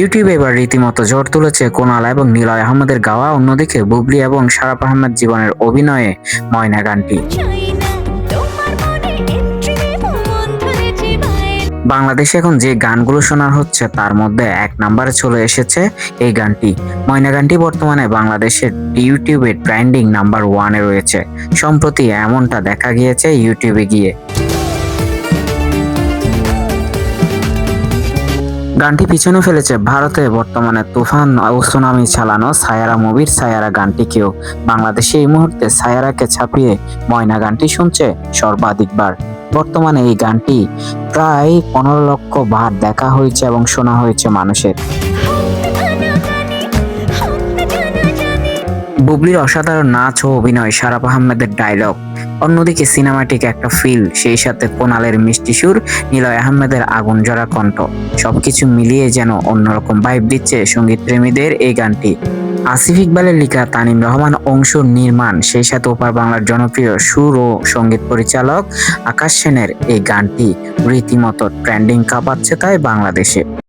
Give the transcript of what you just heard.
ইউটিউবে এবার রীতিমতো ঝড় তুলেছে কোনাল এবং নিলয় আহমেদের গাওয়া অন্যদিকে বুবলি এবং সারাপ আহমেদ জীবনের অভিনয়ে ময়না গানটি। বাংলাদেশে এখন যে গানগুলো শোনা হচ্ছে, তার মধ্যে এক নম্বরে চলে এসেছে এই গানটি। ময়না গানটি বর্তমানে বাংলাদেশের ইউটিউবে ট্রেন্ডিং নাম্বার ওয়ানে রয়েছে। সম্প্রতি এমনটা দেখা গিয়েছে ইউটিউবে গিয়ে। গানটি পিছনে ফেলেছে ভারতে বর্তমানে তুফান ও সুনামি চালানো সায়ারা মুভির সায়ারা গানটিকেও বাংলাদেশে এই মুহূর্তে সায়ারাকে ছাপিয়ে ময়না গানটি শুনছে সর্বাধিকবার। বর্তমানে এই গানটি প্রায় পনেরো লক্ষ বার দেখা হয়েছে এবং শোনা হয়েছে মানুষের। বুবলির অসাধারণ নাচ ও অভিনয়, সারাপ আহমেদের ডায়লগ অন্যদিকে সিনেমাটিক একটা ফিল সেই সাথে কোনালের মিষ্টি সুর, নিলয় আহমেদের আগুন জড়া কণ্ঠ। সবকিছু মিলিয়ে যেন অন্যরকম ভাইব দিচ্ছে সংগীত প্রেমীদের এই গানটি। আসিফ ইকবালের লেখা তানিম রহমান অংশ নির্মাণ, সেই সাথে ওপার বাংলার জনপ্রিয় সুর ও সংগীত পরিচালক আকাশ সেনের এই গানটি রীতিমতো ট্রেন্ডিং কাঁপাচ্ছে তাই বাংলাদেশে।